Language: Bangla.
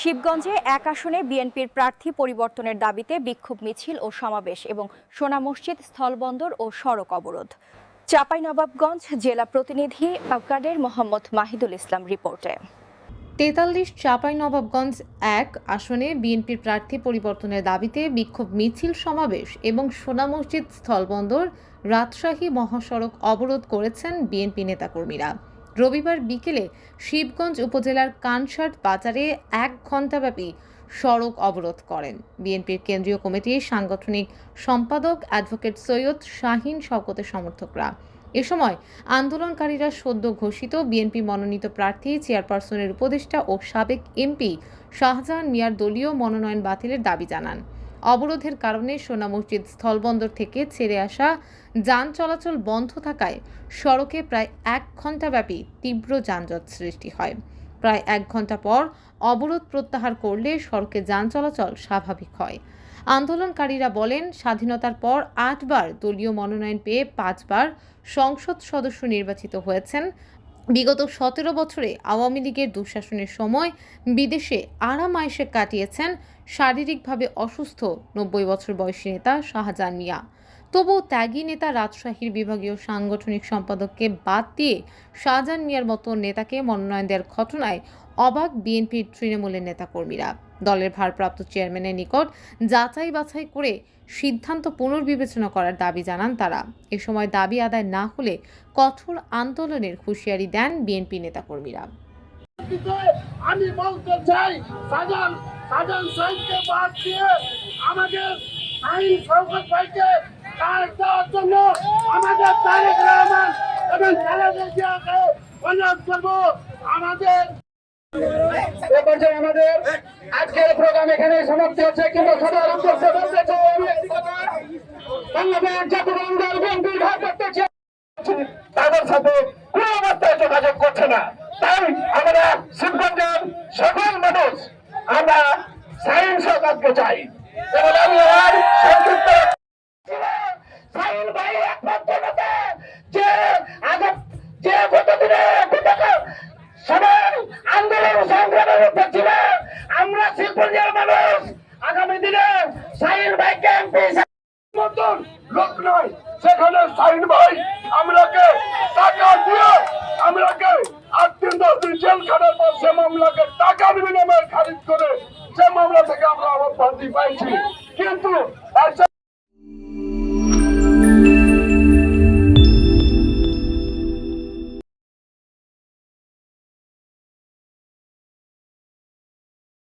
শিবগঞ্জে এক আসনে বিএনপির প্রার্থী পরিবর্তনের দাবিতে বিক্ষোভ মিছিল ও সমাবেশ এবং সোনা মসজিদ, স্থলবন্দর ও সড়ক অবরোধ। চাঁপাইনবাবগঞ্জ জেলা প্রতিনিধি আবকাদের মোহাম্মদ মাহিদুল ইসলাম রিপোর্টে। তেতাল্লিশ চাঁপাইনবাবগঞ্জ এক আসনে বিএনপির প্রার্থী পরিবর্তনের দাবিতে বিক্ষোভ মিছিল সমাবেশ এবং সোনা মসজিদ, স্থলবন্দর, রাজশাহী মহাসড়ক অবরোধ করেছেন বিএনপি নেতাকর্মীরা। রবিবার বিকেলে শিবগঞ্জ উপজেলার কানসাট বাজারে এক ঘণ্টাব্যাপী সড়ক অবরোধ করেন। বিএনপির কেন্দ্রীয় কমিটির সাংগঠনিক সম্পাদক অ্যাডভোকেট সৈয়দ শাহিন শওকতের সমর্থকরা। এ সময় আন্দোলনকারীরা সদ্য ঘোষিত বিএনপি মনোনীত প্রার্থী, চেয়ারপারসনের উপদেষ্টা ও সাবেক এমপি শাহজাহান মিয়ার দলীয় মনোনয়ন বাতিলের দাবি জানান। অবরোধের কারণে সোনা মসজিদ স্থলবন্দর থেকে ছেড়ে আসা যান চলাচল বন্ধ থাকায় সড়কে প্রায় এক ঘণ্টাব্যাপী তীব্র যানজট সৃষ্টি হয়। প্রায় এক ঘণ্টা পর অবরোধ প্রত্যাহার করলে সড়কে যান চলাচল স্বাভাবিক হয়। আন্দোলনকারীরা বলেন, স্বাধীনতার পর আটবার দলীয় মনোনয়ন পেয়ে পাঁচবার সংসদ সদস্য নির্বাচিত হয়েছেন বিগত সতেরো বছরে আওয়ামী লীগের দুঃশাসনের সময় বিদেশে আরাম আয়েসে কাটিয়েছেন শারীরিকভাবে অসুস্থ নব্বই বছর বয়সী নেতা শাহজাহান মিয়া। তবুও ত্যাগী নেতা রাজশাহীর বিভাগীয় সাংগঠনিক সম্পাদককে বাদ দিয়ে শাহজাহান মিয়ার মতো নেতাকে মনোনয়ন দেওয়ার ঘটনায় অবাক বিএনপির তৃণমূলের নেতাকর্মীরা। দলের ভারপ্রাপ্ত চেয়ারম্যানের নিকট যাচাই বাছাই করে সিদ্ধান্ত পুনর্বিবেচনা করার দাবি জানান তারা। এ সময় দাবি আদায় না হলে কঠোর আন্দোলনের হুঁশিয়ারি দেন বিএনপি নেতাকর্মীরা। আমি বলতে চাই সাজান সাজান সাইনকে বাদ দিয়ে আমাদের আইন সৌকত ভাইকে তার দেওয়ার জন্য আমাদের তারেক রহমান এবং খালেদা জিয়াকে অনুরোধ করব আমাদের এ পর্যায়ে আমাদের আজকের প্রোগ্রাম এখানে সমাপ্তি হচ্ছে। কিন্তু সবার উদ্দেশ্যে বলতে চাই বাংলাদেশ জাতীয় দল বিএনপির ভারপ্রাপ্ত চেয়ারম্যান তাদের সাথে কোন অবস্থায় যোগাযোগ করছে না। তাই আমরা শিবগঞ্জের সকল মানুষ আমরা সাইন সরকারকে চাই। এবং আমি আর সংক্ষিপ্ত সাইন ভাই, একমাত্র নেতা যে আগে যে গত দিনে বিগত সবাই আন্দোলন সংগ্রামের মধ্যে ছিল। আমরা শিবগঞ্জের মানুষ। আগামী দিনে সাইন ভাইকে এমপি মতন লোক নয়। সেখানে সাইন ভাই আমরাকে টাকা দিয়ে আমরাকে আট দশ দিন জেল খাটার পর সে মামলাকে টাকার বিনিময়ে খারিজ করে সে মামলা থেকে আমরা অব্যাহতি পাইছি। কিন্তু